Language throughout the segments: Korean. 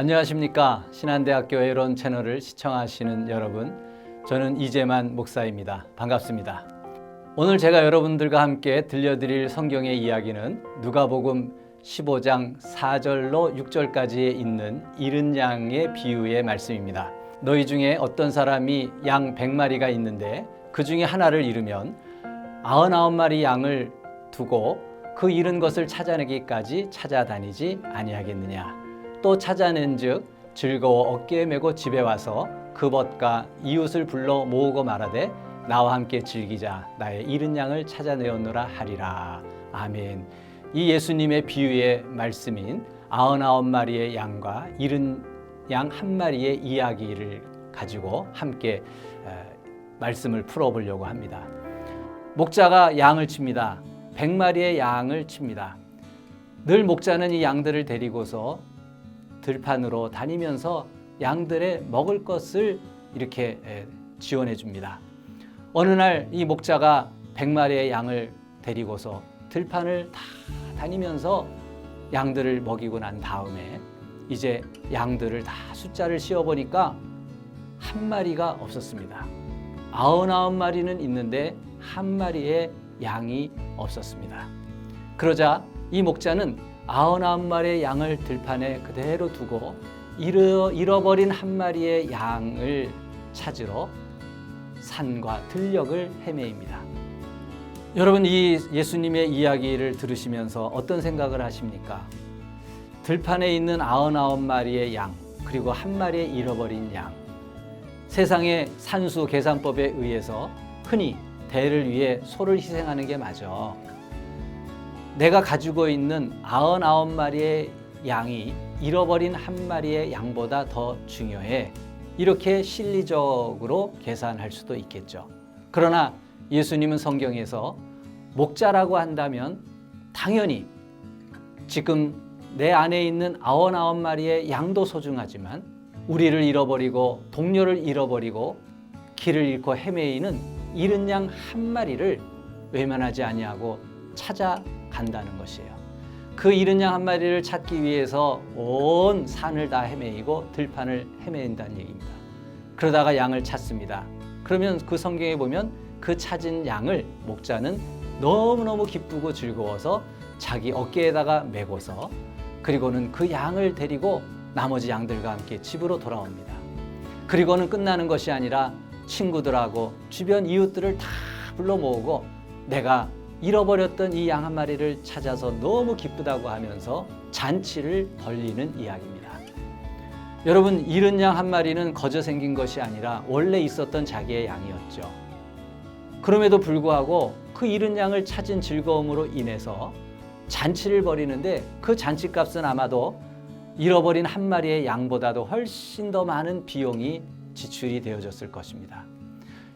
안녕하십니까? 신한대학교 에론 채널을 시청하시는 여러분. 저는 이재만 목사입니다. 반갑습니다. 오늘 제가 여러분들과 함께 들려드릴 성경의 이야기는 누가복음 15장 4절로 6절까지에 있는 이른 양의 비유의 말씀입니다. 너희 중에 어떤 사람이 양 100마리가 있는데 그 중에 하나를 잃으면 99마리 양을 두고 그 잃은 것을 찾아내기까지 찾아다니지 아니하겠느냐 또 찾아낸즉 즐거워 어깨에 메고 집에 와서 그 벗과 이웃을 불러 모으고 말하되 나와 함께 즐기자. 나의 잃은 양을 찾아내었노라 하리라. 아멘. 이 예수님의 비유의 말씀인 아흔아홉 마리의 양과 잃은 양 한 마리의 이야기를 가지고 함께 에, 말씀을 풀어보려고 합니다. 목자가 양을 칩니다. 백 마리의 양을 칩니다. 늘 목자는 이 양들을 데리고서 들판으로 다니면서 양들의 먹을 것을 이렇게 에, 지원해 줍니다. 어느 날 이 목자가 백 마리의 양을 데리고서 들판을 다 다니면서 양들을 먹이고 난 다음에 이제 양들을 다 숫자를 씌워 보니까 한 마리가 없었습니다. 아흔아홉 마리는 있는데 한 마리의 양이 없었습니다. 그러자 이 목자는 아흔아홉 마리의 양을 들판에 그대로 두고 잃어, 잃어버린 한 마리의 양을 찾으러 산과 들녘을 헤매입니다. 여러분 이 예수님의 이야기를 들으시면서 어떤 생각을 하십니까? 들판에 있는 아흔아홉 마리의 양 그리고 한 마리의 잃어버린 양 세상의 산수 계산법에 의해서 흔히 대를 위해 소를 희생하는 게 맞아. 내가 가지고 있는 아흔아홉 마리의 양이 잃어버린 한 마리의 양보다 더 중요해. 이렇게 실리적으로 계산할 수도 있겠죠. 그러나 예수님은 성경에서 목자라고 한다면 당연히 지금 내 안에 있는 아흔아홉 마리의 양도 소중하지만 우리를 잃어버리고 동료를 잃어버리고 길을 잃고 헤매이는 잃은 양 한 마리를 외면하지 아니하고 찾아 간다는 것이에요. 그 잃은 양 한 마리를 찾기 위해서 온 산을 다 헤매이고 들판을 헤매인다는 얘기입니다. 그러다가 양을 찾습니다. 그러면 그 성경에 보면 그 찾은 양을 목자는 너무너무 기쁘고 즐거워서 자기 어깨에다가 메고서 그리고는 그 양을 데리고 나머지 양들과 함께 집으로 돌아옵니다. 그리고는 끝나는 것이 아니라 친구들하고 주변 이웃들을 다 불러 모으고 내가 잃어버렸던 이 양 한 마리를 찾아서 너무 기쁘다고 하면서 잔치를 벌리는 이야기입니다. 여러분, 잃은 양 한 마리는 거저 생긴 것이 아니라 원래 있었던 자기의 양이었죠. 그럼에도 불구하고 그 잃은 양을 찾은 즐거움으로 인해서 잔치를 벌이는데 그 잔치값은 아마도 잃어버린 한 마리의 양보다도 훨씬 더 많은 비용이 지출이 되어졌을 것입니다.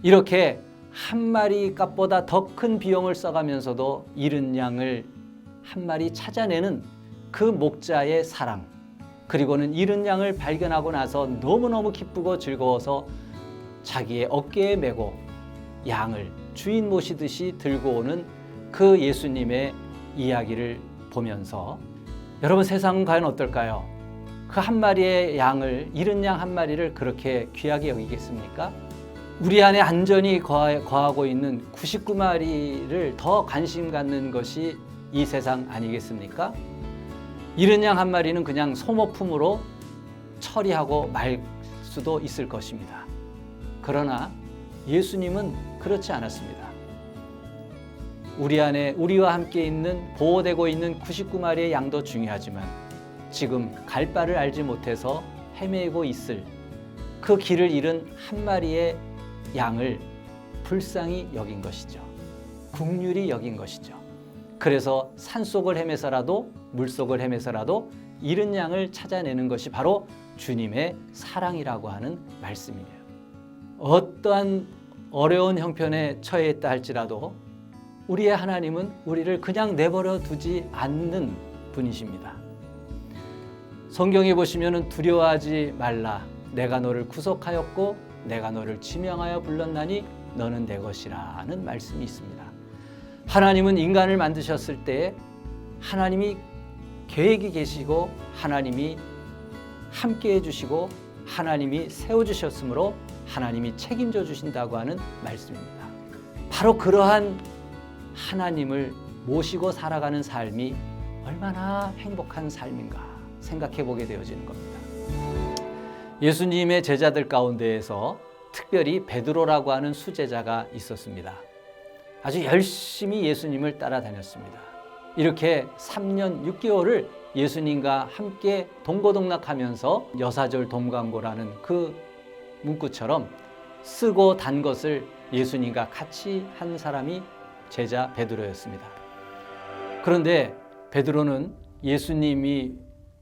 이렇게 한 마리 값보다 더 큰 비용을 써가면서도 잃은 양을 한 마리 찾아내는 그 목자의 사랑, 그리고는 잃은 양을 발견하고 나서 너무너무 기쁘고 즐거워서 자기의 어깨에 메고 양을 주인 모시듯이 들고 오는 그 예수님의 이야기를 보면서 여러분 세상은 과연 어떨까요? 그 한 마리의 양을 잃은 양 한 마리를 그렇게 귀하게 여기겠습니까? 우리 안에 안전히 거하고 있는 99마리를 더 관심 갖는 것이 이 세상 아니겠습니까? 잃은 양한 마리는 그냥 소모품으로 처리하고 말 수도 있을 것입니다. 그러나 예수님은 그렇지 않았습니다. 우리 안에 우리와 함께 있는 보호되고 있는 99마리의 양도 중요하지만 지금 갈 바를 알지 못해서 헤매고 있을 그 길을 잃은 한 마리의 양을 불쌍히 여긴 것이죠. 국률이 여긴 것이죠. 그래서 산속을 헤매서라도 물속을 헤매서라도 잃은 양을 찾아내는 것이 바로 주님의 사랑이라고 하는 말씀이에요. 어떠한 어려운 형편에 처해 있다 할지라도 우리의 하나님은 우리를 그냥 내버려 두지 않는 분이십니다. 성경에 보시면 두려워하지 말라. 내가 너를 구속하였고 내가 너를 지명하여 불렀나니 너는 내 것이라는 말씀이 있습니다. 하나님은 인간을 만드셨을 때 하나님이 계획이 계시고 하나님이 함께 해주시고 하나님이 세워주셨으므로 하나님이 책임져 주신다고 하는 말씀입니다. 바로 그러한 하나님을 모시고 살아가는 삶이 얼마나 행복한 삶인가 생각해 보게 되어지는 겁니다. 예수님의 제자들 가운데에서 특별히 베드로라고 하는 수제자가 있었습니다. 아주 열심히 예수님을 따라다녔습니다. 이렇게 3년 6개월을 예수님과 함께 동고동락하면서 여사절 동광고라는 그 문구처럼 쓰고 단 것을 예수님과 같이 한 사람이 제자 베드로였습니다. 그런데 베드로는 예수님이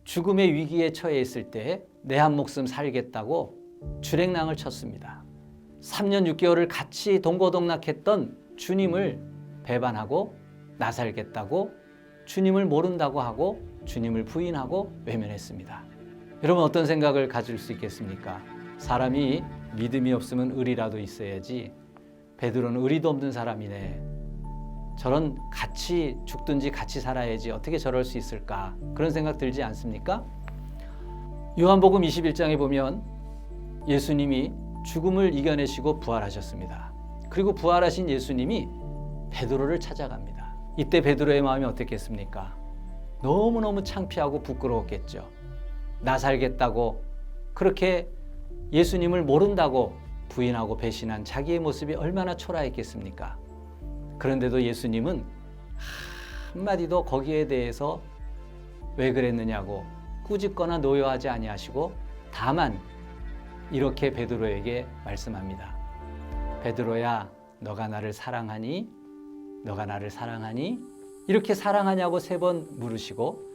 죽음의 위기에 처해 있을 때 내 한 목숨 살겠다고 주랭랑을 쳤습니다. 3년 6개월을 같이 동고동락했던 주님을 배반하고 나 살겠다고 주님을 모른다고 하고 주님을 부인하고 외면했습니다. 여러분 어떤 생각을 가질 수 있겠습니까? 사람이 믿음이 없으면 의리라도 있어야지 베드로는 의리도 없는 사람이네. 저런 같이 죽든지 같이 살아야지 어떻게 저럴 수 있을까? 그런 생각 들지 않습니까? 요한복음 21장에 보면 예수님이 죽음을 이겨내시고 부활하셨습니다. 그리고 부활하신 예수님이 베드로를 찾아갑니다. 이때 베드로의 마음이 어떻겠습니까? 너무너무 창피하고 부끄러웠겠죠. 나 살겠다고 그렇게 예수님을 모른다고 부인하고 배신한 자기의 모습이 얼마나 초라했겠습니까? 그런데도 예수님은 한마디도 거기에 대해서 왜 그랬느냐고 꾸짖거나 노여하지 아니하시고 다만 이렇게 베드로에게 말씀합니다. 베드로야, 너가 나를 사랑하니? 너가 나를 사랑하니? 이렇게 사랑하냐고 세 번 물으시고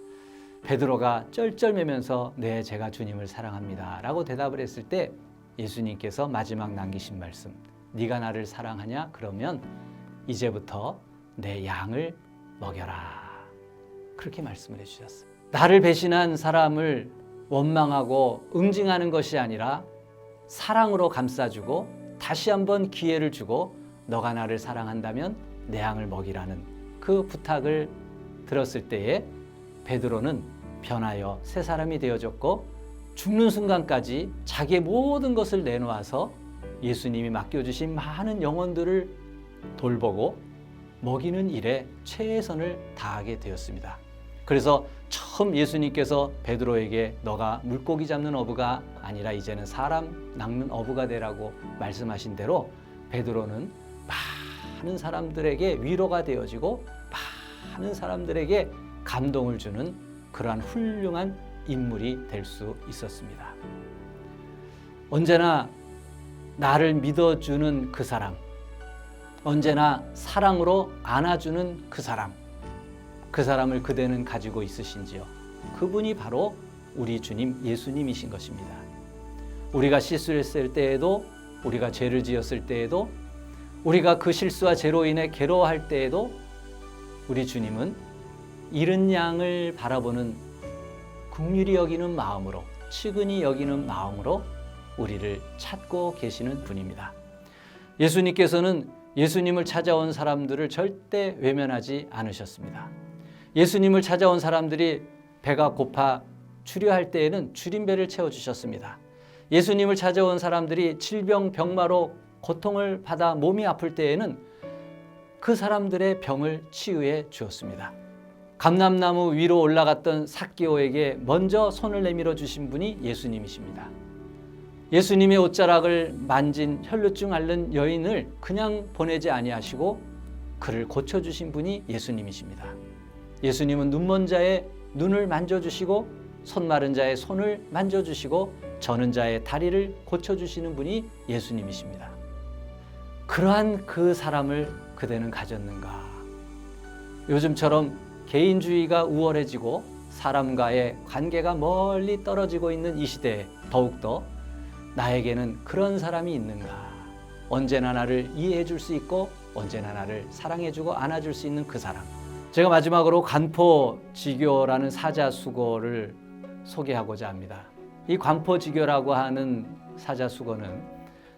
베드로가 쩔쩔매면서 네, 제가 주님을 사랑합니다라고 대답을 했을 때 예수님께서 마지막 남기신 말씀. 네가 나를 사랑하냐? 그러면 이제부터 내 양을 먹여라. 그렇게 말씀을 해 주셨어요. 나를 배신한 사람을 원망하고 응징하는 것이 아니라 사랑으로 감싸주고 다시 한번 기회를 주고 너가 나를 사랑한다면 내 양을 먹이라는 그 부탁을 들었을 때에 베드로는 변하여 새 사람이 되어졌고 죽는 순간까지 자기의 모든 것을 내놓아서 예수님이 맡겨주신 많은 영혼들을 돌보고 먹이는 일에 최선을 다하게 되었습니다. 그래서 처음 예수님께서 베드로에게 너가 물고기 잡는 어부가 아니라 이제는 사람 낚는 어부가 되라고 말씀하신 대로 베드로는 많은 사람들에게 위로가 되어지고 많은 사람들에게 감동을 주는 그러한 훌륭한 인물이 될 수 있었습니다. 언제나 나를 믿어주는 그 사람, 언제나 사랑으로 안아주는 그 사람, 그 사람을 그대는 가지고 있으신지요? 그분이 바로 우리 주님 예수님이신 것입니다. 우리가 실수했을 때에도, 우리가 죄를 지었을 때에도, 우리가 그 실수와 죄로 인해 괴로워할 때에도 우리 주님은 잃은 양을 바라보는 국률이 여기는 마음으로, 측은히 여기는 마음으로 우리를 찾고 계시는 분입니다. 예수님께서는 예수님을 찾아온 사람들을 절대 외면하지 않으셨습니다. 예수님을 찾아온 사람들이 배가 고파 추려할 때에는 줄임배를 채워주셨습니다. 예수님을 찾아온 사람들이 질병, 병마로 고통을 받아 몸이 아플 때에는 그 사람들의 병을 치유해 주었습니다. 감람나무 위로 올라갔던 삭개오에게 먼저 손을 내밀어 주신 분이 예수님이십니다. 예수님의 옷자락을 만진 혈루증 앓는 여인을 그냥 보내지 아니하시고 그를 고쳐 주신 분이 예수님이십니다. 예수님은 눈먼 자의 눈을 만져 주시고 손 마른 자의 손을 만져 주시고 저는 자의 다리를 고쳐 주시는 분이 예수님이십니다. 그러한 그 사람을 그대는 가졌는가? 요즘처럼 개인주의가 우월해지고 사람과의 관계가 멀리 떨어지고 있는 이 시대에 더욱더 나에게는 그런 사람이 있는가? 언제나 나를 이해해 줄 수 있고 언제나 나를 사랑해 주고 안아 줄 수 있는 그 사람. 제가 마지막으로 관포지교라는 사자수고를 소개하고자 합니다. 이 관포지교라고 하는 사자수고는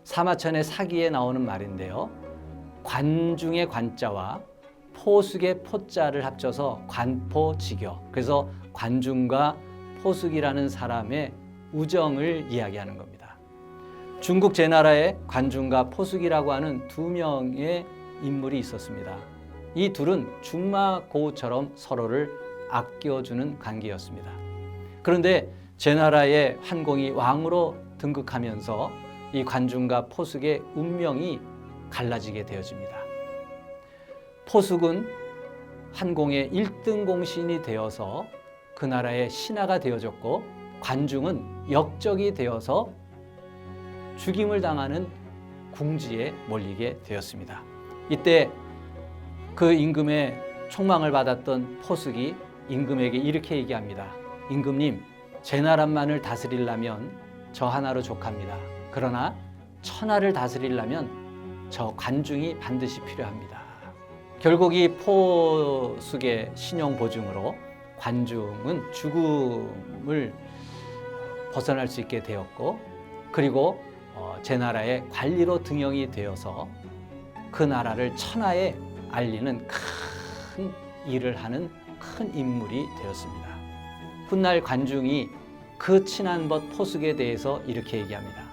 사마천의 사기에 나오는 말인데요. 관중의 관자와 포숙의 포자를 합쳐서 관포지교. 그래서 관중과 포숙이라는 사람의 우정을 이야기하는 겁니다. 중국 제나라에 관중과 포숙이라고 하는 두 명의 인물이 있었습니다. 이 둘은 중마 고우처럼 서로를 아껴주는 관계였습니다. 그런데 제나라의 환공이 왕으로 등극하면서 이 관중과 포숙의 운명이 갈라지게 되어집니다. 포숙은 환공의 1등 공신이 되어서 그 나라의 신하가 되어졌고 관중은 역적이 되어서 죽임을 당하는 궁지에 몰리게 되었습니다. 이때 그 임금의 총망을 받았던 포숙이 임금에게 이렇게 얘기합니다. 임금님, 제 나라만을 다스리려면 저 하나로 족합니다. 그러나 천하를 다스리려면 저 관중이 반드시 필요합니다. 결국 이 포숙의 신용 보증으로 관중은 죽음을 벗어날 수 있게 되었고 그리고 어, 제 나라의 관리로 등용이 되어서 그 나라를 천하에 알리는 큰 일을 하는 큰 인물이 되었습니다. 훗날 관중이 그 친한 벗 포숙에 대해서 이렇게 얘기합니다.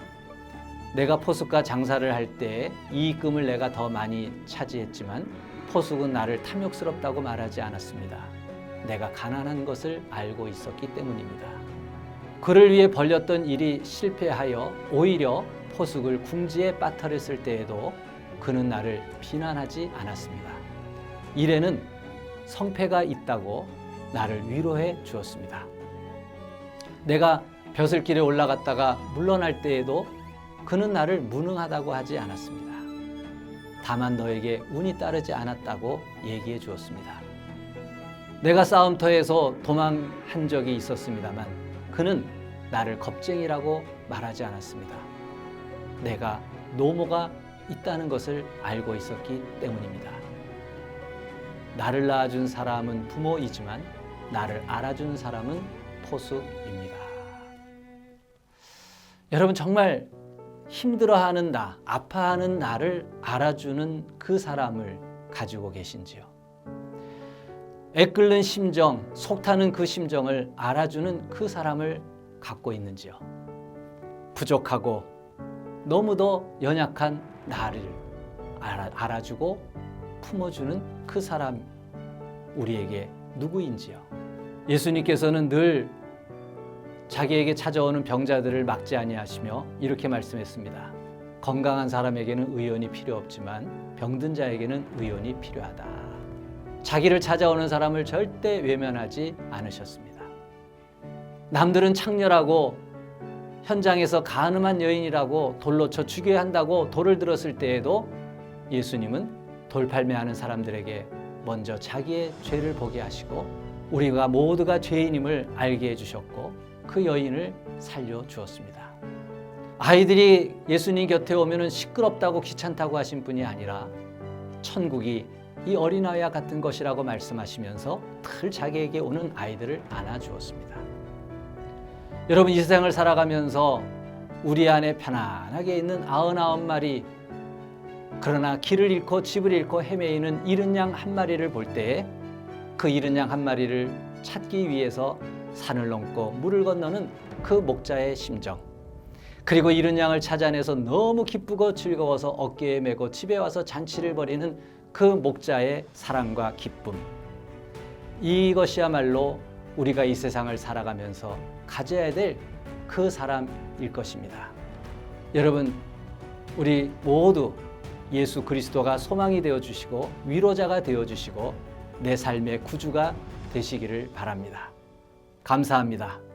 내가 포숙과 장사를 할 때 이익금을 내가 더 많이 차지했지만 포숙은 나를 탐욕스럽다고 말하지 않았습니다. 내가 가난한 것을 알고 있었기 때문입니다. 그를 위해 벌렸던 일이 실패하여 오히려 포숙을 궁지에 빠뜨렸을 때에도 그는 나를 비난하지 않았습니다. 일에는 성패가 있다고 나를 위로해 주었습니다. 내가 벼슬길에 올라갔다가 물러날 때에도 그는 나를 무능하다고 하지 않았습니다. 다만 너에게 운이 따르지 않았다고 얘기해 주었습니다. 내가 싸움터에서 도망한 적이 있었습니다만 그는 나를 겁쟁이라고 말하지 않았습니다. 내가 노모가 있다는 것을 알고 있었기 때문입니다. 나를 낳아준 사람은 부모이지만 나를 알아준 사람은 포숙입니다. 여러분 정말 힘들어하는 나, 아파하는 나를 알아주는 그 사람을 가지고 계신지요? 애끓는 심정, 속타는 그 심정을 알아주는 그 사람을 갖고 있는지요? 부족하고 너무도 연약한 나를 알아, 알아 주고 품어주는 그 사람 우리에게 누구인지요? 예수님께서는 늘 자기에게 찾아오는 병자들을 막지 아니하시며 이렇게 말씀했습니다. 건강한 사람에게는 의원이 필요 없지만 병든 자에게는 의원이 필요하다. 자기를 찾아오는 사람을 절대 외면하지 않으셨습니다. 남들은 창렬하고 현장에서 가늠한 여인이라고 돌로 쳐 죽여야 한다고 돌을 들었을 때에도 예수님은 돌팔매하는 사람들에게 먼저 자기의 죄를 보게 하시고 우리가 모두가 죄인임을 알게 해주셨고 그 여인을 살려 주었습니다. 아이들이 예수님 곁에 오면은 시끄럽다고 귀찮다고 하신 분이 아니라 천국이 이 어린아이와 같은 것이라고 말씀하시면서 늘 자기에게 오는 아이들을 안아 주었습니다. 여러분 이 세상을 살아가면서 우리 안에 편안하게 있는 아흔아홉 마리 그러나 길을 잃고 집을 잃고 헤매이는 이른 양 한 마리를 볼때그 이른 양 한 마리를 찾기 위해서 산을 넘고 물을 건너는 그 목자의 심정. 그리고 이른 양을 찾아내서 너무 기쁘고 즐거워서 어깨에 메고 집에 와서 잔치를 벌이는 그 목자의 사랑과 기쁨. 이것이야말로 우리가 이 세상을 살아가면서 가져야 될 그 사람일 것입니다. 여러분, 우리 모두 예수 그리스도가 소망이 되어 주시고 위로자가 되어 주시고 내 삶의 구주가 되시기를 바랍니다. 감사합니다.